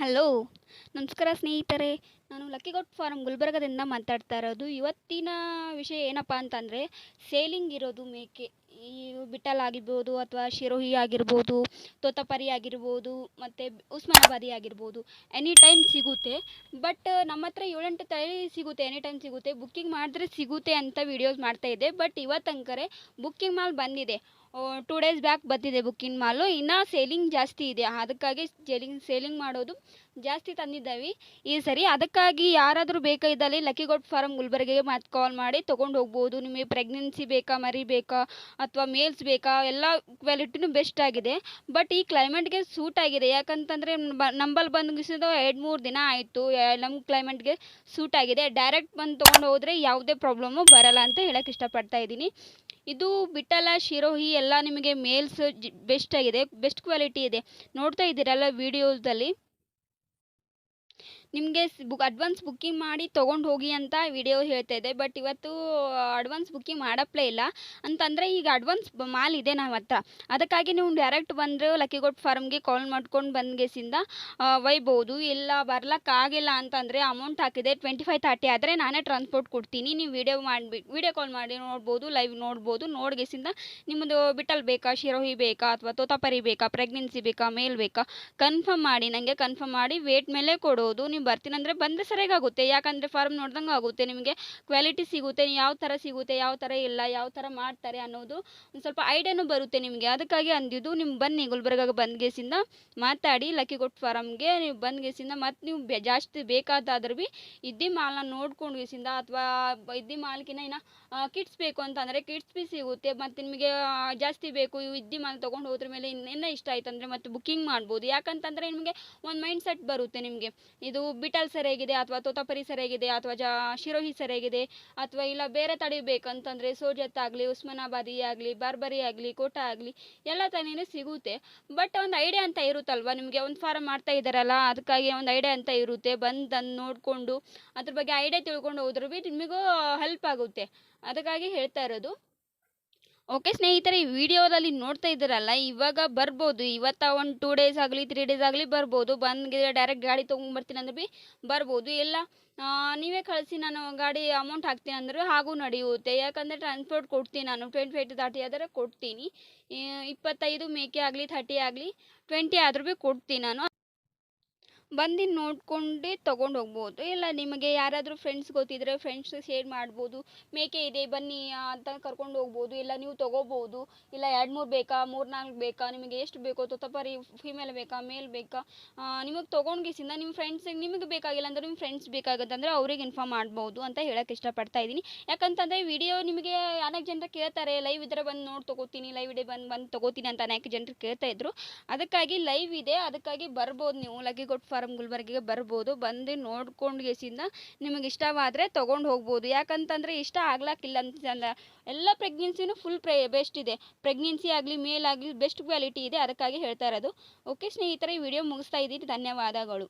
Hello, ನಮಸ್ಕಾರ ಸ್ನೇಹಿತರೆ. ನಾನು ಲಕ್ಕಿಗೋಟ್ ಫಾರಮ್ ಗುಲ್ಬರ್ಗದಿಂದ ಮಾತಾಡ್ತಾ ಇರೋದು. ಇವತ್ತಿನ ವಿಷಯ ಏನಪ್ಪ ಅಂತಂದರೆ, ಸೇಲಿಂಗ್ ಇರೋದು ಮೇಕೆ. ಈ ಬಿಟ್ಟಲ್ ಆಗಿರ್ಬೋದು ಅಥವಾ ಶಿರೋಹಿ ಆಗಿರ್ಬೋದು, ತೋತಪರಿ ಆಗಿರ್ಬೋದು, ಮತ್ತು ಉಸ್ಮಾನಾಬಾದಿ ಆಗಿರ್ಬೋದು ಎನಿ ಟೈಮ್ ಸಿಗುತ್ತೆ. ಬಟ್ ನಮ್ಮ ಹತ್ರ ಏಳೆಂಟು ತಳಿ ಸಿಗುತ್ತೆ ಎನಿ ಟೈಮ್ ಸಿಗುತ್ತೆ. ಬುಕ್ಕಿಂಗ್ ಮಾಡಿದ್ರೆ ಸಿಗುತ್ತೆ ಅಂತ ವೀಡಿಯೋಸ್ ಮಾಡ್ತಾಯಿದ್ದೆ ಬಟ್ ಇವತ್ತಂಕರೆ ಬುಕ್ಕಿಂಗ್ ಮಾಲ್ ಬಂದಿದೆ. ಟೂ ಡೇಸ್ ಬ್ಯಾಕ್ ಬಂದಿದೆ ಬುಕ್ಕಿಂಗ್ ಮಾಲು ಇನ್ನೂ ಸೇಲಿಂಗ್ ಜಾಸ್ತಿ ಇದೆ. ಅದಕ್ಕಾಗಿ ಸೇಲಿಂಗ್ ಸೇಲಿಂಗ್ ಮಾಡೋದು ಜಾಸ್ತಿ ತಂದಿದ್ದಾವೆ. ಈ ಸರಿ ಅದಕ್ಕಾಗಿ ಯಾರಾದರೂ ಬೇಕಾದಲ್ಲಿ ಲಕ್ಕಿಗೋಟ್ ಫಾರಮ್ ಗುಲ್ಬರ್ಗಿಗೆ ಮತ್ತೆ ಕಾಲ್ ಮಾಡಿ ತೊಗೊಂಡು ಹೋಗ್ಬೋದು. ನಿಮಗೆ ಪ್ರೆಗ್ನೆನ್ಸಿ ಬೇಕಾ, ಮರಿ ಬೇಕಾ ಅಥವಾ ಮೇಲ್ಸ್ ಬೇಕಾ ಎಲ್ಲ ಕ್ವಾಲಿಟಿನೂ ಬೆಸ್ಟ್ ಆಗಿದೆ. ಬಟ್ ಈ ಕ್ಲೈಮೇಟ್ಗೆ ಸೂಟ್ ಆಗಿದೆ. ಯಾಕಂತಂದರೆ ನಂಬಲ್ಲಿ ಬಂದು ಎರಡು ಮೂರು ದಿನ ಆಯಿತು. ನಮ್ಮ ಕ್ಲೈಮೇಟ್ಗೆ ಸೂಟ್ ಆಗಿದೆ. ಡೈರೆಕ್ಟ್ ಬಂದು ತೊಗೊಂಡು ಹೋದರೆ ಯಾವುದೇ ಪ್ರಾಬ್ಲಮ್ಮು ಬರಲ್ಲ ಅಂತ ಹೇಳಕ್ಕೆ ಇಷ್ಟಪಡ್ತಾ ಇದ್ದೀನಿ. ಇದು ಬಿಟ್ಟಲ ಶಿರೋಹಿ ಎಲ್ಲ ನಿಮಗೆ ಮೇಲ್ಸ್ ಬೆಸ್ಟ್ ಆಗಿದೆ ಬೆಸ್ಟ್ ಕ್ವಾಲಿಟಿ ಇದೆ. ನೋಡ್ತಾ ಇದ್ದೀರಲ್ಲ ವೀಡಿಯೋಸಲ್ಲಿ ನಿಮಗೆ ಬುಕ್ ಅಡ್ವಾನ್ಸ್ ಬುಕ್ಕಿಂಗ್ ಮಾಡಿ ತೊಗೊಂಡು ಹೋಗಿ ಅಂತ ವಿಡಿಯೋ ಹೇಳ್ತಾ ಇದೆ ಬಟ್ ಇವತ್ತು ಅಡ್ವಾನ್ಸ್ ಬುಕ್ಕಿಂಗ್ ಮಾಡಪ್ಲೇ ಇಲ್ಲ. ಅಂತಂದರೆ ಈಗ ಅಡ್ವಾನ್ಸ್ ಮಾಲ್ ಇದೆ ನಮ್ಮ ಹತ್ರ ಅದಕ್ಕಾಗಿ ನೀವು ಡೈರೆಕ್ಟ್ ಬಂದರೆ ಲಕ್ಕಿಗೋಟ್ ಫಾರ್ಮ್ಗೆ ಕಾಲ್ ಮಾಡ್ಕೊಂಡು ಬಂದ್ಗೆಸಿಂದ ಒಯ್ಬೋದು. ಇಲ್ಲ ಬರ್ಲಕ್ಕಾಗಿಲ್ಲ ಅಂತಂದರೆ ಅಮೌಂಟ್ ಹಾಕಿದೆ ಟ್ವೆಂಟಿ ಫೈವ್ ತರ್ಟಿ ಆದರೆ ನಾನೇ ಟ್ರಾನ್ಸ್ಪೋರ್ಟ್ ಕೊಡ್ತೀನಿ. ನೀವು ವಿಡಿಯೋ ಮಾಡಿಬಿಟ್ಟು ವಿಡಿಯೋ ಕಾಲ್ ಮಾಡಿ ನೋಡ್ಬೋದು ಲೈವ್ ನೋಡ್ಬೋದು. ನೋಡ್ಗೆಸಿಂದ ನಿಮ್ಮದು ಬಿಟ್ಟಲ್ ಬೇಕಾ, ಶಿರೋಹಿ ಬೇಕಾ, ಅಥವಾ ತೋತಾಪರಿ ಬೇಕಾ ಪ್ರೆಗ್ನೆನ್ಸಿ ಬೇಕಾ ಮೇಲ್ ಬೇಕಾ ಕನ್ಫರ್ಮ್ ಮಾಡಿ ನನಗೆ ಕನ್ಫರ್ಮ್ ಮಾಡಿ ವೇಟ್ ಮೇಲೆ ಕೊಡೋದು. ನೀವು ಬರ್ತೀನಿ ಅಂದರೆ ಬಂದರೆ ಆಗುತ್ತೆ. ಯಾಕಂದರೆ ಫಾರ್ಮ್ ನೋಡ್ದಂಗೆ ಆಗುತ್ತೆ. ನಿಮಗೆ ಕ್ವಾಲಿಟಿ ಸಿಗುತ್ತೆ ಯಾವ ಥರ ಸಿಗುತ್ತೆ, ಯಾವ ಥರ ಇಲ್ಲ, ಯಾವ ಥರ ಮಾಡ್ತಾರೆ ಅನ್ನೋದು ಒಂದು ಸ್ವಲ್ಪ ಐಡಿಯಾನೂ ಬರುತ್ತೆ ನಿಮಗೆ. ಅದಕ್ಕಾಗಿ ಅಂದಿದ್ದು ನೀವು ಬನ್ನಿ ಗುಲ್ಬರ್ಗಾಗೆ ಬಂದ್ಗೆಸಿಂದ ಮಾತಾಡಿ ಲಕ್ಕಿಗೋಟ್ ಫಾರಮ್ಗೆ ನೀವು ಬಂದ್ಗೆಸಿಂದ ಮತ್ತು ನೀವು ಬೆ, ಜಾಸ್ತಿ ಬೇಕಾದಾದ್ರೂ ಭೀ ಇದ್ದಿ ಮಾಲನ್ನ ನೋಡ್ಕೊಂಡು ಗೇಸಿಂದ ಅಥವಾ ಇದ್ದಿ ಮಾಲ್ಕಿನ ಇನ್ನು ಕಿಡ್ಸ್ ಬೇಕು ಅಂತಂದರೆ ಕಿಡ್ಸ್ ಬಿ ಸಿಗುತ್ತೆ. ಮತ್ತು ನಿಮಗೆ ಜಾಸ್ತಿ ಬೇಕು, ಇವು ಇದ್ದಿ ಮಾಲ್ ತೊಗೊಂಡು ಹೋದ್ರ ಮೇಲೆ ಇನ್ನೇನು ಇಷ್ಟ ಆಯ್ತು ಅಂದರೆ ಮತ್ತೆ ಬುಕ್ಕಿಂಗ್ ಮಾಡ್ಬೋದು. ಯಾಕಂತಂದರೆ ನಿಮಗೆ ಒಂದು ಮೈಂಡ್ ಸೆಟ್ ಬರುತ್ತೆ ನಿಮಗೆ. ಇದು ಬಿಟಲ್ ಸರಿಯಾಗಿದೆ ಅಥವಾ ತೋತಾಪರಿ ಸರಿಯಾಗಿದೆ ಅಥವಾ ಜಾ ಶಿರೋಹಿ ಸರಿಯಾಗಿದೆ ಅಥವಾ ಇಲ್ಲ ಬೇರೆ ತಳಿ ಬೇಕಂತಂದರೆ ಸೋಜತ್ ಆಗಲಿ, ಉಸ್ಮಾನಾಬಾದಿ ಆಗಲಿ, ಬಾರ್ಬರಿ ಆಗಲಿ, ಕೋಟ ಆಗಲಿ ಎಲ್ಲ ತಳಿನೂ ಸಿಗುತ್ತೆ. ಬಟ್ ಒಂದು ಐಡಿಯಾ ಅಂತ ಇರುತ್ತಲ್ವಾ? ನಿಮಗೆ ಒಂದು ಫಾರಂ ಮಾಡ್ತಾ ಇದ್ದಾರಲ್ಲ, ಅದಕ್ಕಾಗಿ ಒಂದು ಐಡಿಯಾ ಅಂತ ಇರುತ್ತೆ. ಬಂದು ನೋಡ್ಕೊಂಡು ನೋಡಿಕೊಂಡು ಅದ್ರ ಬಗ್ಗೆ ಐಡಿಯಾ ತಿಳ್ಕೊಂಡು ಹೋದ್ರೂ ಭೀ ನಿಮಗೂ ಹೆಲ್ಪ್ ಆಗುತ್ತೆ. ಅದಕ್ಕಾಗಿ ಹೇಳ್ತಾ ಇರೋದು. ಓಕೆ ಸ್ನೇಹಿತರೆ, ಈ ವಿಡಿಯೋದಲ್ಲಿ ನೋಡ್ತಾ ಇದ್ದೀರಲ್ಲ, ಇವಾಗ ಬರ್ಬೋದು, ಇವತ್ತ ಒಂದು ಟೂ ಡೇಸ್ ಆಗಲಿ ತ್ರೀ ಡೇಸ್ ಆಗಲಿ ಬರ್ಬೋದು. ಬಂದಿದ್ರೆ ಡೈರೆಕ್ಟ್ ಗಾಡಿ ತೊಗೊಂಡ್ಬರ್ತೀನಿ ಅಂದ್ರೆ ಬಿ ಬರ್ಬೋದು. ಇಲ್ಲ ನೀವೇ ಕಳಿಸಿ, ನಾನು ಗಾಡಿ ಅಮೌಂಟ್ ಹಾಕ್ತೀನಿ ಅಂದ್ರೆ ಹಾಗೂ ನಡೆಯುತ್ತೆ. ಯಾಕಂದರೆ ಟ್ರಾನ್ಸ್ಪೋರ್ಟ್ ಕೊಡ್ತೀನಿ ನಾನು ಟ್ವೆಂಟಿ ಫೈವ್ ಟು ಆದರೆ ಕೊಡ್ತೀನಿ. ಇಪ್ಪತ್ತೈದು ಮೇಕೆ ಆಗಲಿ ಥರ್ಟಿ ಆಗಲಿ ಟ್ವೆಂಟಿ ಆದರೂ ಭೀ ಕೊಡ್ತೀನಿ ನಾನು. ಬಂದು ನೋಡ್ಕೊಂಡೇ ತೊಗೊಂಡು ಹೋಗ್ಬೋದು. ಇಲ್ಲ, ನಿಮಗೆ ಯಾರಾದರೂ ಫ್ರೆಂಡ್ಸ್ ಗೊತ್ತಿದ್ದರೆ ಫ್ರೆಂಡ್ಸ್ ಶೇರ್ ಮಾಡ್ಬೋದು. ಮೇಕೆ ಇದೆ, ಬನ್ನಿ ಅಂತ ಕರ್ಕೊಂಡು ಹೋಗ್ಬೋದು. ಇಲ್ಲ, ನೀವು ತೊಗೋಬೋದು. ಇಲ್ಲ, ಎರಡು ಮೂರು ಬೇಕಾ, ಮೂರು ನಾಲ್ಕು ಬೇಕಾ, ನಿಮಗೆ ಎಷ್ಟು ಬೇಕೋ ತೊತಪರಿ ಫಿಮೇಲ್ ಬೇಕಾ ಮೇಲ್ ಬೇಕಾ ನಿಮಗೆ ತೊಗೊಂಡ್ಗಿಸಿಂದ ನಿಮ್ಮ ಫ್ರೆಂಡ್ಸಿಗೆ ನಿಮಗೆ ಬೇಕಾಗಿಲ್ಲ ಅಂದ್ರೆ ನಿಮ್ಮ ಫ್ರೆಂಡ್ಸ್ ಬೇಕಾಗುತ್ತಂದರೆ ಅವ್ರಿಗೆ ಇನ್ಫಾರ್ಮ್ ಮಾಡ್ಬೋದು ಅಂತ ಹೇಳಕ್ಕೆ ಇಷ್ಟಪಡ್ತಾ ಇದ್ದೀನಿ. ಯಾಕಂತಂದರೆ ವಿಡಿಯೋ ನಿಮಗೆ ಅನೇಕ ಜನರು ಕೇಳ್ತಾರೆ ಲೈವ್ ಇದ್ದರೆ ಬಂದು ನೋಡಿ ತೊಗೋತೀನಿ ಲೈವ್ ಇದೆ, ಬಂದು ಬಂದು ತೊಗೋತೀನಿ ಅಂತ ಅನೇಕ ಜನರು ಕೇಳ್ತಾ ಇದ್ರು. ಅದಕ್ಕಾಗಿ ಲೈವ್ ಇದೆ, ಅದಕ್ಕಾಗಿ ಬರ್ಬೋದು ನೀವು. ಲಕ್ಕಿಗೋಟ್ ಫಾರಮ್ ಗುಲ್ಬರ್ಗಿಗೆ ಬರ್ಬೋದು. ಬಂದು ನೋಡ್ಕೊಂಡು ಗೆಸಿಂದ ನಿಮಗೆ ಇಷ್ಟವಾದರೆ ತೊಗೊಂಡು ಹೋಗ್ಬೋದು. ಯಾಕಂತಂದರೆ ಇಷ್ಟ ಆಗ್ಲಾಕಿಲ್ಲ ಅಂತಂದ್ರೆ ಎಲ್ಲ ಪ್ರೆಗ್ನೆನ್ಸಿನೂ ಫುಲ್ ಪ್ರೇ ಬೆಸ್ಟ್ ಇದೆ. ಪ್ರೆಗ್ನೆನ್ಸಿ ಆಗಲಿ ಮೇಲ್ ಆಗಲಿ ಬೆಸ್ಟ್ ಕ್ವಾಲಿಟಿ ಇದೆ. ಅದಕ್ಕಾಗಿ ಹೇಳ್ತಾ ಇರೋದು. ಓಕೆ ಸ್ನೇಹಿತರೆ, ಈ ವಿಡಿಯೋ ಮುಗಿಸ್ತಾ ಇದ್ದೀನಿ. ಧನ್ಯವಾದಗಳು.